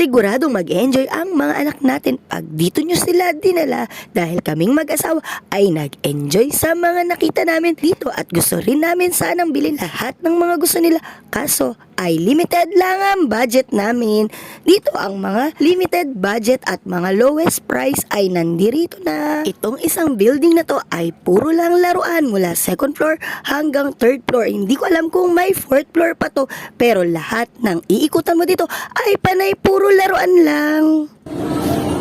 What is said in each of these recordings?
Siguradong mag-enjoy ang mga anak natin pag dito nyo sila dinala dahil kaming mag-asawa ay nag-enjoy sa mga nakita namin dito at gusto rin namin sanang bilhin lahat ng mga gusto nila. Kaso ay limited lang ang budget namin. Dito ang mga limited budget at mga lowest price ay nandirito na. Itong isang building na to ay puro lang laruan mula second floor hanggang third floor. Hindi ko alam kung may fourth floor pa to pero lahat ng iikutan mo dito ay panay puro laruan lang.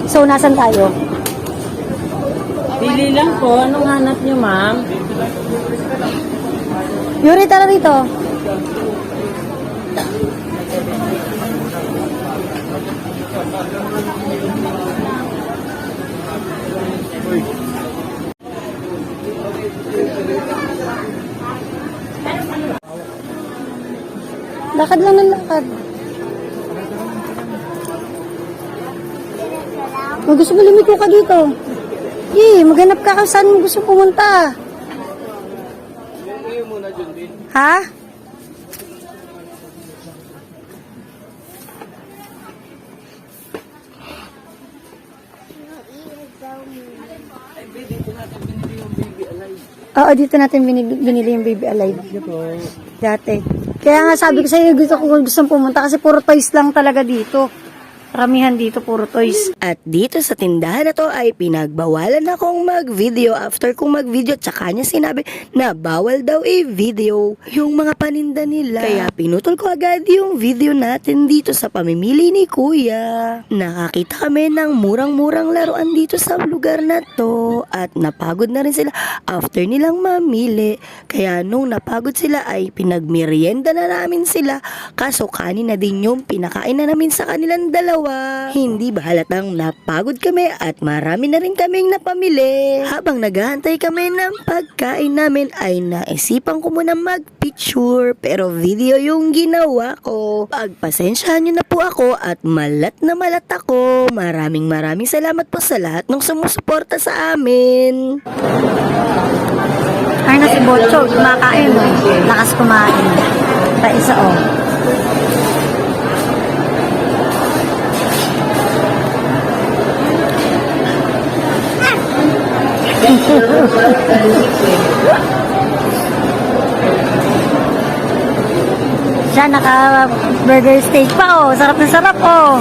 So, nasan tayo? Pili lang po. Anong hanap niyo, ma'am? Yuri, tara rito. Lakad lang ng lakad. Kung gusto mo lumiko ka dito. Eh, maghanap ka kung saan mo gusto pumunta. Ha? Oo, dito natin binili, binili yung baby alive. Dati. Kaya nga sabi ko sa'yo, gusto ko gusto pumunta kasi puro toys lang talaga dito. Ramihan dito, puro toys. At dito sa tindahan na to ay pinagbawalan akong mag-video after kong mag-video tsaka niya sinabi na bawal daw i-video yung mga paninda nila. Kaya pinutol ko agad yung video natin dito sa pamimili ni Kuya. Nakakita kami ng murang-murang laruan dito sa lugar na to at napagod na rin sila after nilang mamili. Kaya nung napagod sila ay pinagmerienda na namin sila kaso kanin na din yung pinakain na namin sa kanilang dalawa. Hindi ba halatang napagod kami at marami na rin kaming napamili. Habang naghahantay kami ng pagkain namin ay naisipan ko muna mag-picture pero video yung ginawa ko. Pagpasensyahan nyo na po ako at malat na malat ako. Maraming maraming salamat po sa lahat ng sumusuporta sa amin. Ay na si Bocho, kumakain. Lakas kumain. Pa isa oh. Siya naka burger steak pa oh. Sarap na sarap oh.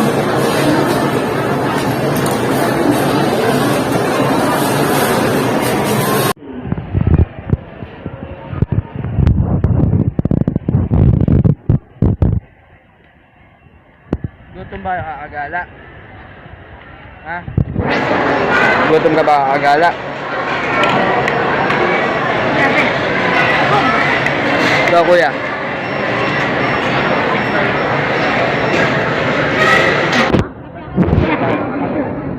Gutom ba kakagala? Ha? Gutom ka ba kakagala? Ikaw kuya?